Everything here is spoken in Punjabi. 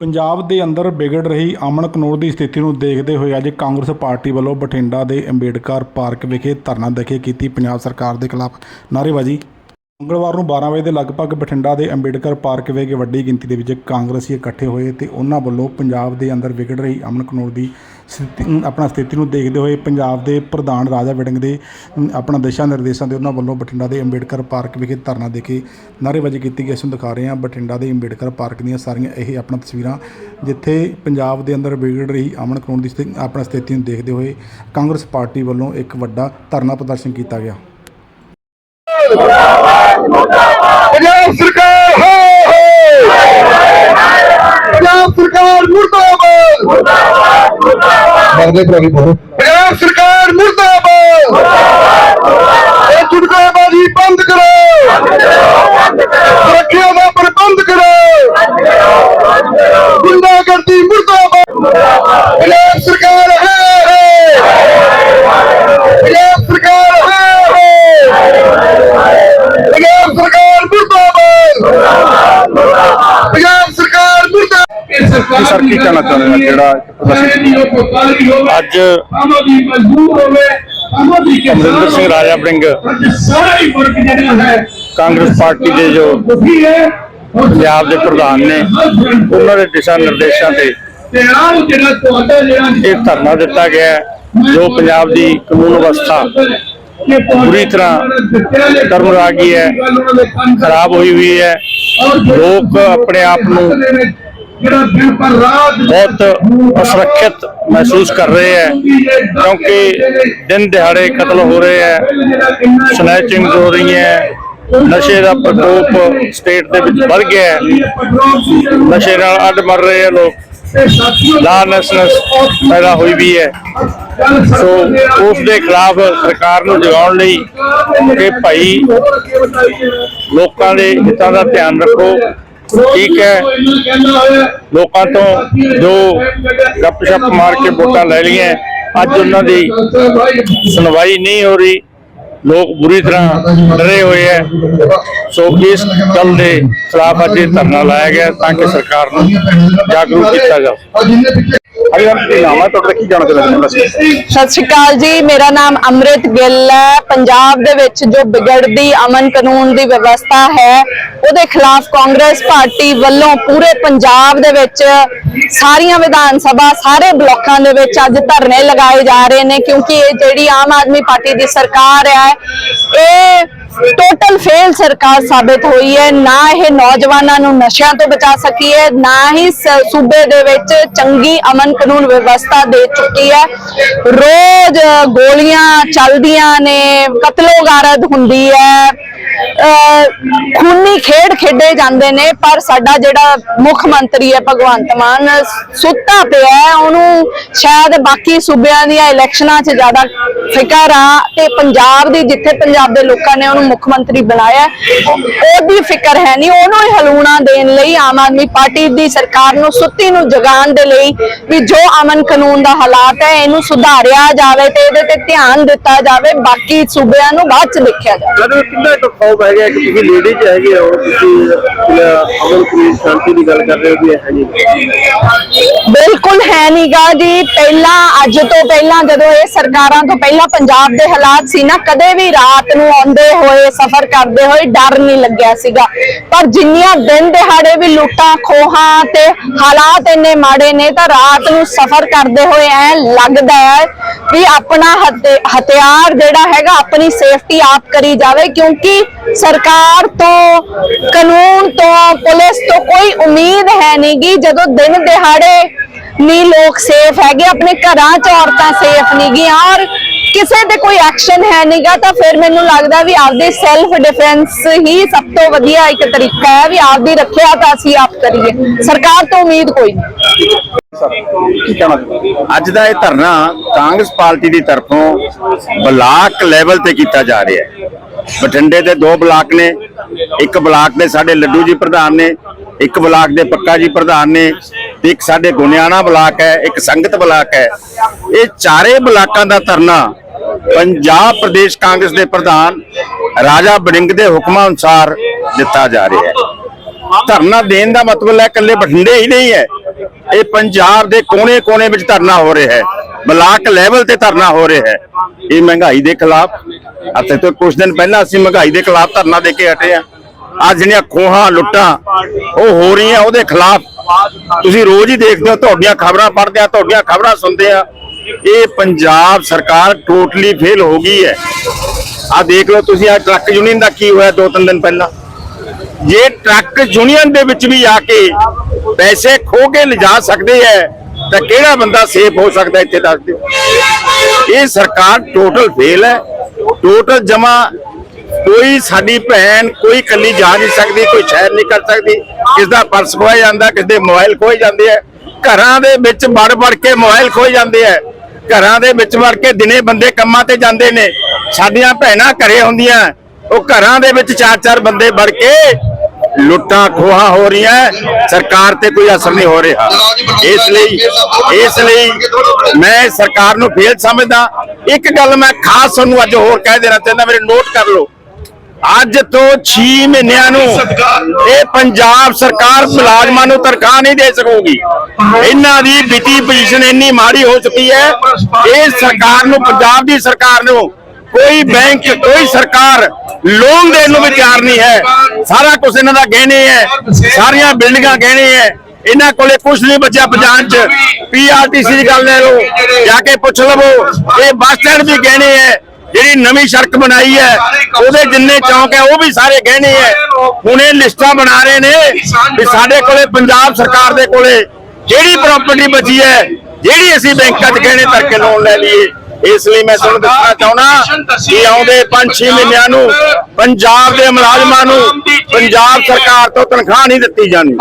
ਪੰਜਾਬ ਦੇ ਅੰਦਰ ਵਿਗੜ ਰਹੀ ਅਮਨ ਕਾਨੂੰਨ ਦੀ ਸਥਿਤੀ ਨੂੰ ਦੇਖਦੇ ਹੋਏ ਅੱਜ ਕਾਂਗਰਸ ਪਾਰਟੀ ਵੱਲੋਂ ਬਠਿੰਡਾ ਦੇ ਅੰਬੇਡਕਰ ਪਾਰਕ ਵਿਖੇ ਧਰਨਾ ਦੇ ਕੀਤੀ ਪੰਜਾਬ ਸਰਕਾਰ ਦੇ ਖਿਲਾਫ। ਨਾਅਰੇਬਾਜ਼ੀ। ਮੰਗਲਵਾਰ ਨੂੰ 12 ਵਜੇ ਦੇ ਲਗਭਗ ਬਠਿੰਡਾ ਦੇ ਅੰਬੇਡਕਰ ਪਾਰਕ ਵਿਖੇ ਵੱਡੀ ਗਿਣਤੀ ਦੇ ਵਿੱਚ ਕਾਂਗਰਸੀ ਇਕੱਠੇ ਹੋਏ ਤੇ ਉਹਨਾਂ ਵੱਲੋਂ ਪੰਜਾਬ ਦੇ ਅੰਦਰ ਵਿਗੜ ਰਹੀ ਅਮਨ ਕਾਨੂੰਨ ਦੀ ਸਥਿਤੀ ਆਪਣਾ ਸਥਿਤੀ ਨੂੰ ਦੇਖਦੇ ਹੋਏ ਪੰਜਾਬ ਦੇ ਪ੍ਰਧਾਨ ਰਾਜਾ ਵੜਿੰਗ ਦੇ ਆਪਣਾ ਦਿਸ਼ਾ ਨਿਰਦੇਸ਼ਾਂ ਦੇ ਉਹਨਾਂ ਵੱਲੋਂ ਬਠਿੰਡਾ ਦੇ ਅੰਬੇਡਕਰ ਪਾਰਕ ਵਿਖੇ ਧਰਨਾ ਦੇ ਕੇ ਨਾਅਰੇਬਾਜ਼ੀ ਕੀਤੀ ਗਈ। ਅਸੀਂ ਦਿਖਾ ਰਹੇ ਹਾਂ ਬਠਿੰਡਾ ਦੇ ਅੰਬੇਡਕਰ ਪਾਰਕ ਦੀਆਂ ਸਾਰੀਆਂ ਇਹ ਆਪਣਾ ਤਸਵੀਰਾਂ, ਜਿੱਥੇ ਪੰਜਾਬ ਦੇ ਅੰਦਰ ਵਿਗੜ ਰਹੀ ਅਮਨ ਕਾਨੂੰਨ ਦੀ ਸਥਿਤੀ ਆਪਣਾ ਸਥਿਤੀ ਨੂੰ ਦੇਖਦੇ ਹੋਏ ਕਾਂਗਰਸ ਪਾਰਟੀ ਵੱਲੋਂ ਇੱਕ ਵੱਡਾ ਧਰਨਾ ਪ੍ਰਦਰਸ਼ਨ ਕੀਤਾ ਗਿਆ ਪੰਜਾਬ ਸਰਕਾਰ ਹੋ ਪੰਜਾਬ ਸਰਕਾਰ ਮੁਰਦਾਬਾਦ ਮੁਰਦਾਬਾਦ ਪ੍ਰਭੀ ਬੋਲੋ ਪੰਜਾਬ ਸਰਕਾਰ ਮੁਰਦਾਬਾਦ ਇਹ ਚੁਟਕਲੇਬਾਜ਼ੀ ਬੰਦ ਕਰੋ ਸੁਰੱਖਿਆ ਦਾ ਪ੍ਰਬੰਧ ਕਰੋ ਗੁੰਡਾਗਰਦੀ ਮੁਰਦਾਬਾਦ ਪੰਜਾਬ ਸਰਕਾਰ ਹੈ ਪੰਜਾਬ ਸਰਕਾਰ ਹੈ ਪੰਜਾਬ ਸਰਕਾਰ ਮੁਰਦਾਬਾਦ ਪੰਜਾਬ ਸਰਕਾਰ ਮੁਰਦਾਬਾਦ ਇਹ ਸਰਕਾਰ ਸਰ, ਕੀ ਕਹਿਣਾ ਚਾਹੁੰਦੇ ਹੋ ਜਿਹੜਾ ਪ੍ਰਦਰਸ਼ਨ ਅੱਜ ਅਮਰਿੰਦਰ ਸਿੰਘ ਰਾਜਾ ਬੜਿੰਗ ਸਾਰਾ ਹੀ ਫ਼ਰਕ ਜਿਹੜਾ ਹੈ ਕਾਂਗਰਸ ਪਾਰਟੀ ਦੇ ਜੋ ਪੰਜਾਬ ਦੇ ਪ੍ਰਧਾਨ ਨੇ ਉਹਨਾਂ ਦੇ ਦਿਸ਼ਾ ਨਿਰਦੇਸ਼ਾਂ ਤੇ ਇਹ ਧਰਨਾ ਦਿੱਤਾ ਗਿਆ ਜੋ ਪੰਜਾਬ ਦੀ ਕਾਨੂੰਨ ਵਿਵਸਥਾ ਬੁਰੀ ਤਰ੍ਹਾਂ ਤਰਮ ਆ ਗਈ ਹੈ ਖਰਾਬ ਹੋਈ ਹੋਈ ਹੈ। ਲੋਕ ਆਪਣੇ ਆਪ ਨੂੰ ਬਹੁਤ ਅਸੁਰੱਖਿਅਤ ਮਹਿਸੂਸ ਕਰ ਰਹੇ ਹੈ ਕਿਉਂਕਿ ਦਿਨ ਦਿਹਾੜੇ ਕਤਲ ਹੋ ਰਹੇ ਹੈ ਸਨੈਚਿੰਗ ਹੋ ਰਹੀ ਹੈ ਨਸ਼ੇ ਦਾ ਪ੍ਰਕੋਪ ਸਟੇਟ ਦੇ ਵਿੱਚ ਵੱਧ ਗਿਆ ਹੈ। ਨਸ਼ੇ ਨਾਲ ਅੱਡ ਮਰ ਰਹੇ ਹੈ ਲੋਕ। ਲਾਨਸਨਸ ਪੈਦਾ ਹੋਈ ਵੀ ਹੈ। ਸੋ ਉਸ ਦੇ ਖਿਲਾਫ ਸਰਕਾਰ ਨੂੰ ਜਗਾਉਣ ਲਈ ਕਿ ਭਾਈ ਲੋਕਾਂ ਦੇ ਹਿੱਤਾਂ ਦਾ ਧਿਆਨ ਰੱਖੋ। ਠੀਕ ਹੈ। ਲੋਕਾਂ ਤੋਂ ਜੋ ਗੱਪਸ਼ਪ ਮਾਰ ਕੇ ਵੋਟਾਂ ਲੈ ਲਈਆਂ, ਅੱਜ ਉਹਨਾਂ ਦੀ ਸੁਣਵਾਈ ਨਹੀਂ ਹੋ ਰਹੀ। ਲੋਕ ਬੁਰੀ ਤਰ੍ਹਾਂ ਡਰੇ ਹੋਏ ਹੈ। ਸੋ ਇਸ ਗੱਲ ਦੇ ਖਿਲਾਫ ਅੱਜ ਧਰਨਾ ਲਾਇਆ ਗਿਆ ਤਾਂ ਕਿ ਸਰਕਾਰ ਨੂੰ ਜਾਗਰੂਕ ਕੀਤਾ ਜਾਵੇ। ਅਰੇ ਹਮ ਕੀ ਨਾਮ ਹੈ ਤੁਹਾਡਾ ਕੀ ਜਾਣਦੇ ਲੱਗਦਾ ਸੀ ਸਤਿ ਸ਼੍ਰੀ ਅਕਾਲ ਜੀ, ਮੇਰਾ ਨਾਮ ਅੰਮ੍ਰਿਤ ਗਿੱਲ ਹੈ। ਪੰਜਾਬ ਦੇ ਵਿੱਚ ਜੋ ਵਿਗੜਦੀ ਅਮਨ ਕਾਨੂੰਨ ਦੀ ਵਿਵਸਥਾ ਹੈ, ਉਹਦੇ ਖਿਲਾਫ ਕਾਂਗਰਸ ਪਾਰਟੀ ਵੱਲੋਂ ਪੂਰੇ ਪੰਜਾਬ ਦੇ ਵਿੱਚ ਸਾਰੀਆਂ ਵਿਧਾਨ ਸਭਾ, ਸਾਰੇ ਬਲਾਕਾਂ ਦੇ ਵਿੱਚ ਅੱਜ ਧਰਨੇ ਲਗਾਏ ਜਾ ਰਹੇ ਨੇ, ਕਿਉਂਕਿ ਇਹ ਜਿਹੜੀ ਆਮ ਆਦਮੀ ਪਾਰਟੀ ਦੀ ਸਰਕਾਰ ਹੈ, ਇਹ ਟੋਟਲ ਫੇਲ ਸਰਕਾਰ ਸਾਬਿਤ ਹੋਈ ਹੈ। ਨਾ ਇਹ ਨੌਜਵਾਨਾਂ ਨੂੰ ਨਸ਼ਿਆਂ ਤੋਂ ਬਚਾ ਸਕੀ ਹੈ, ਨਾ ਹੀ ਸੂਬੇ ਦੇ ਵਿੱਚ ਚੰਗੀ ਅਮਨ ਕਾਨੂੰਨ ਵਿਵਸਥਾ ਦੇ ਚੁੱਕੀ ਹੈ। ਰੋਜ਼ ਗੋਲੀਆਂ ਚੱਲਦੀਆਂ ਨੇ, ਕਤਲੋਗਾਰਦ ਹੁੰਦੀ ਹੈ। ਖੂਨੀ ਖੇਡ ਖੇਡੇ ਜਾਂਦੇ ਨੇ, ਪਰ ਸਾਡਾ ਜਿਹੜਾ ਮੁੱਖ ਮੰਤਰੀ ਹੈ ਭਗਵੰਤ ਮਾਨ, ਸੁੱਤਾ ਪਿਆ ਹੈ। ਉਹਨੂੰ ਸ਼ਾਇਦ ਬਾਕੀ ਸੂਬਿਆਂ ਦੀਆਂ ਇਲੈਕਸ਼ਨਾਂ 'ਚ ਜ਼ਿਆਦਾ ਫਿਕਰ ਆ। ਤੇ ਪੰਜਾਬ ਦੀ, ਜਿੱਥੇ ਪੰਜਾਬ ਦੇ ਲੋਕਾਂ ਨੇ ਉਹਨੂੰ ਮੁੱਖ ਮੰਤਰੀ ਬਣਾਇਆ ਹੈ, ਉਹਦੀ ਫਿਕਰ ਹੈ ਨਹੀਂ। ਉਹਨੂੰ ਹੀ ਹਲੂਣਾ ਦੇਣ ਲਈ ਆਮ ਆਦਮੀ ਪਾਰਟੀ ਦੀ ਸਰਕਾਰ ਨੂੰ ਸੁੱਤੀ ਨੂੰ ਜਗਾਉਣ ਦੇ ਲਈ ਵੀ ਜੋ ਅਮਨ ਕਾਨੂੰਨ ਦਾ ਹਾਲਾਤ ਹੈ ਇਹਨੂੰ ਸੁਧਾਰਿਆ ਜਾਵੇ ਤੇ ਇਹਦੇ ਤੇ ਧਿਆਨ ਦਿੱਤਾ ਜਾਵੇ। ਬਾਕੀ ਸੂਬਿਆਂ ਨੂੰ ਬਾਅਦ 'ਚ ਦੇਖਿਆ ਜਾਵੇ। ਮੈਨੂੰ ਕਿੰਨਾ ਕੁ ਖੌਫ ਹੈਗਾ ਕਿ ਤੁਸੀਂ ਲੇਡੀਜ਼ ਹੈਗੇ ਹੋ ਤੁਸੀਂ ਅਹ, ਅਮਨ ਪੁਲਿਸ ਸ਼ਾਂਤੀ ਦੀ ਗੱਲ ਕਰ ਰਹੇ ਹੋ ਵੀ ਇਹ ਹੈ ਨਹੀਂ। ਬਿਲਕੁਲ ਹੈ ਨੀਗਾ ਜੀ। ਪਹਿਲਾਂ ਅੱਜ ਤੋਂ ਪਹਿਲਾਂ ਜਦੋਂ ਇਹ ਸਰਕਾਰਾਂ ਤੋਂ ਪਹਿਲਾਂ ਪੰਜਾਬ ਦੇ ਹਾਲਾਤ ਸੀ ਨਾ ਕਦੇ ਵੀ ਰਾਤ ਨੂੰ ਆਉਂਦੇ ਹੋਏ, ਸਫ਼ਰ ਕਰਦੇ ਹੋਏ ਡਰ ਨਹੀਂ ਲੱਗਿਆ ਸੀਗਾ। ਪਰ ਜਿੰਨੀਆਂ ਦਿਨ ਦਿਹਾੜੇ ਵੀ ਲੁੱਟਾਂ, ਖੋਹਾਂ ਤੇ ਹਾਲਾਤ ਇੰਨੇ ਮਾੜੇ ਨੇ, ਤਾਂ ਰਾਤ ਨੂੰ ਸਫ਼ਰ ਕਰਦੇ ਹੋਏ ਐ ਲੱਗਦਾ ਹੈ ਵੀ ਆਪਣਾ ਹਥਿਆਰ ਜਿਹੜਾ ਹੈਗਾ, ਆਪਣੀ ਸੇਫਟੀ ਆਪ ਕਰੀ ਜਾਵੇ, ਕਿਉਂਕਿ ਸਰਕਾਰ ਤੋਂ, ਕਾਨੂੰਨ ਤੋਂ, ਪੁਲਿਸ ਤੋਂ ਕੋਈ ਉਮੀਦ ਹੈ ਨਹੀਂਗੀ ਜਦੋਂ ਦਿਨ ਦਿਹਾੜੇ ਨਹੀਂ ਲੋਕ ਸੇਫ ਹੈਗੇ, ਆਪਣੇ ਘਰਾਂ 'ਚ ਔਰਤਾਂ ਸੇਫ ਨਹੀਂ ਗੀਆਂ ਔਰ ਕਿਸੇ ਤੇ ਕੋਈ ਐਕਸ਼ਨ ਹੈ ਨਹੀਂਗਾ ਤਾਂ ਫਿਰ ਮੈਨੂੰ ਲੱਗਦਾ ਵੀ ਆਪਦੇ ਸੈਲਫ ਡਿਫੈਂਸ ਹੀ ਸਭ ਤੋਂ ਵਧੀਆ ਇੱਕ ਤਰੀਕਾ ਹੈ ਵੀ ਆਪਦੀ ਰੱਖਿਆ ਤਾਂ ਅਸੀਂ ਆਪ ਕਰੀਏ। ਸਰਕਾਰ ਤੋਂ ਉਮੀਦ ਕੋਈ ਨਹੀਂ। ਅੱਜ ਦਾ ਇਹ ਧਰਨਾ ਕਾਂਗਰਸ ਪਾਰਟੀ ਦੀ ਤਰਫੋਂ ਬਲਾਕ ਲੈਵਲ ਤੇ ਕੀਤਾ ਜਾ ਰਿਹਾ ਹੈ। ਬਠਿੰਡੇ ਦੇ ਦੋ ਬਲਾਕ ਨੇ, ਇੱਕ ਬਲਾਕ ਦੇ ਸਾਡੇ ਲੱਡੂ ਜੀ ਪ੍ਰਧਾਨ ਨੇ, ਇੱਕ ਬਲਾਕ ਦੇ ਪੱਕਾ ਜੀ ਪ੍ਰਧਾਨ ਨੇ ਤੇ ਇੱਕ ਸਾਡੇ ਗੁਨਿਆਣਾ ਬਲਾਕ ਹੈ, ਇੱਕ ਸੰਗਤ ਬਲਾਕ ਹੈ। ਇਹ ਚਾਰੇ ਬਲਾਕਾਂ ਦਾ ਧਰਨਾ ਪੰਜਾਬ ਪ੍ਰਦੇਸ਼ ਕਾਂਗਰਸ ਦੇ ਪ੍ਰਧਾਨ ਰਾਜਾ ਬੜਿੰਗ ਦੇ ਹੁਕਮਾਂ ਅਨੁਸਾਰ ਦਿੱਤਾ ਜਾ ਰਿਹਾ ਹੈ। ਧਰਨਾ ਦੇਣ ਦਾ ਮਤਲਬ ਹੈ ਇਕੱਲੇ ਬਠਿੰਡੇ ਹੀ ਨਹੀਂ ਹੈ। ਇਹ ਪੰਜਾਬ ਦੇ ਕੋਨੇ-ਕੋਨੇ ਵਿੱਚ ਧਰਨਾ ਹੋ ਰਿਹਾ ਹੈ। ਬਲਾਕ ਲੈਵਲ ਤੇ ਧਰਨਾ ਹੋ ਰਿਹਾ ਹੈ। ਇਹ ਮਹਿੰਗਾਈ ਦੇ ਖਿਲਾਫ, ਅਤੇ ਤੋਂ ਕੁਝ ਦਿਨ ਪਹਿਲਾਂ ਅਸੀਂ ਮਹਿੰਗਾਈ ਦੇ ਖਿਲਾਫ ਧਰਨਾ ਦੇ ਕੇ ਹਟੇ ਆ ਅੱਜ ਜਿਹੜੀਆਂ ਖੋਹਾਂ, ਲੁੱਟਾਂ, ਉਹ ਹੋ ਰਹੀਆਂ, ਉਹਦੇ ਖਿਲਾਫ ਤੁਸੀਂ ਰੋਜ਼ ਹੀ ਦੇਖਦੇ ਹੋ, ਤੁਹਾਡੀਆਂ ਖਬਰਾਂ ਪੜ੍ਹਦੇ ਆ, ਤੁਹਾਡੀਆਂ ਖਬਰਾਂ ਸੁਣਦੇ ਆ। ਇਹ ਪੰਜਾਬ ਸਰਕਾਰ ਟੋਟਲੀ ਫੇਲ ਹੋ ਗਈ ਹੈ। ਆ ਦੇਖ ਲਓ ਤੁਸੀਂ ਆ ਟਰੱਕ ਯੂਨੀਅਨ ਦਾ ਕੀ ਹੋਇਆ ਦੋ ਤਿੰਨ ਦਿਨ ਪਹਿਲਾਂ। ਜੇ ਟਰੱਕ ਯੂਨੀਅਨ ਦੇ ਵਿੱਚ ਵੀ ਆ ਕੇ ਪੈਸੇ ਖੋ ਕੇ ਲਿਜਾ ਸਕਦੇ ਐ ਤਾਂ ਕਿਹੜਾ ਬੰਦਾ ਸੇਫ ਹੋ ਸਕਦਾ ਇੱਥੇ ਦੱਸ ਦਿਓ? ਇਹ ਸਰਕਾਰ ਟੋਟਲ ਫੇਲ ਹੈ। ਟੋਟਲ ਜਮਾ ਕੋਈ ਸਾਡੀ ਭੈਣ ਕੋਈ ਕੱਲੀ ਜਾ ਨਹੀਂ ਸਕਦੀ, ਕੋਈ ਸ਼ਹਿਰ ਨਹੀਂ ਕਰ ਸਕਦੀ। ਕਿਸ ਦਾ ਪਰਸ ਖੋਇਆ ਜਾਂਦਾ ਕਿਸ ਦੇ ਮੋਬਾਈਲ ਖੋਏ ਜਾਂਦੇ ਐ ਘਰਾਂ ਦੇ ਵਿੱਚ ਵੜ ਵੜ ਕੇ ਮੋਬਾਈਲ ਖੋਏ ਜਾਂਦੇ ਐ ਘਰਾਂ ਦੇ ਵਿੱਚ ਵੜ ਕੇ ਦਿਨੇ ਬੰਦੇ ਕੰਮਾਂ ਤੇ ਜਾਂਦੇ ਨੇ। ਸਾਡੀਆਂ ਭੈਣਾਂ ਘਰੇ ਹੁੰਦੀਆਂ। ਉਹ ਘਰਾਂ ਦੇ ਵਿੱਚ ਚਾਰ ਚਾਰ ਬੰਦੇ ਵੜ ਕੇ ਲੁੱਟਾਂ ਖੋਹਾਂ ਹੋ ਰਹੀਆਂ। ਸਰਕਾਰ ਤੇ ਕੋਈ ਅਸਰ ਨਹੀਂ ਹੋ ਰਿਹਾ। ਇਸ ਲਈ ਇਸ ਲਈ ਮੈਂ ਸਰਕਾਰ ਨੂੰ ਫੇਲ ਸਮਝਦਾ। ਇੱਕ ਗੱਲ ਮੈਂ ਖਾਸ ਤੁਹਾਨੂੰ ਅੱਜ ਹੋਰ ਕਹਿ ਦੇਣਾ ਚਾਹੁੰਦਾ, ਮੇਰੇ ਨੋਟ ਕਰ ਲਓ। ਅੱਜ ਤੋਂ 6 ਮਹੀਨਿਆਂ ਨੂੰ ਇਹ ਪੰਜਾਬ ਸਰਕਾਰ ਮੁਲਾਜ਼ਮਾਂ ਨੂੰ ਤਨਖਾਹ ਨਹੀਂ ਦੇ ਸਕੂਗੀ। ਇਹਨਾਂ ਦੀ ਵਿੱਤੀ ਪੋਜੀਸ਼ਨ ਇੰਨੀ ਮਾੜੀ ਹੋ ਚੁੱਕੀ ਹੈ, ਇਹ ਸਰਕਾਰ ਨੂੰ, ਪੰਜਾਬ ਦੀ ਸਰਕਾਰ ਨੂੰ ਕੋਈ ਬੈਂਕ, ਕੋਈ ਸਰਕਾਰ ਲੋਨ ਦੇਣ ਨੂੰ ਵੀ ਤਿਆਰ ਨਹੀਂ ਹੈ। ਸਾਰਾ ਕੁਝ ਇਹਨਾਂ ਦਾ ਗਹਿਣੇ ਹੈ, ਸਾਰੀਆਂ ਬਿਲਡਿੰਗਾਂ ਗਹਿਣੇ ਹੈ। ਇਹਨਾਂ ਕੋਲੇ ਕੁਝ ਨਹੀਂ ਬਚਿਆ ਪੰਜਾਬ 'ਚ। ਪੀਆਰਟੀਸੀ ਦੀ ਗੱਲ ਲੈ ਲਓ, ਜਾ ਕੇ ਪੁੱਛ ਲਵੋ। ਇਹ ਬੱਸ ਸਟੈਂਡ ਵੀ ਗਹਿਣੇ ਹੈ ਜਿਹੜੀ ਨਵੀਂ ਸੜਕ ਬਣਾਈ ਹੈ ਉਹਦੇ ਜਿੰਨੇ ਚੌਂਕ ਹੈ ਉਹ ਵੀ ਸਾਰੇ ਗਹਿਣੇ ਹੈ। ਹੁਣ ਇਹ ਲਿਸਟਾਂ ਬਣਾ ਰਹੇ ਨੇ ਵੀ ਸਾਡੇ ਕੋਲੇ ਪੰਜਾਬ ਸਰਕਾਰ ਦੇ ਕੋਲੇ ਜਿਹੜੀ ਪ੍ਰਾਪਰਟੀ ਬਚੀ ਹੈ ਜਿਹੜੀ ਅਸੀਂ ਬੈਂਕਾਂ 'ਚ ਗਹਿਣੇ ਧਰ ਕੇ ਲੋਨ ਲੈ ਲਈਏ ਇਸ ਲਈ ਮੈਂ ਤੁਹਾਨੂੰ ਦੱਸਣਾ ਚਾਹੁੰਦਾ ਕਿ ਆਉਂਦੇ 5-6 ਮਹੀਨਿਆਂ ਨੂੰ ਪੰਜਾਬ ਦੇ ਮੁਲਾਜ਼ਮਾਂ ਨੂੰ ਪੰਜਾਬ ਸਰਕਾਰ ਤੋਂ ਤਨਖਾਹ ਨਹੀਂ ਦਿੱਤੀ ਜਾਣੀ।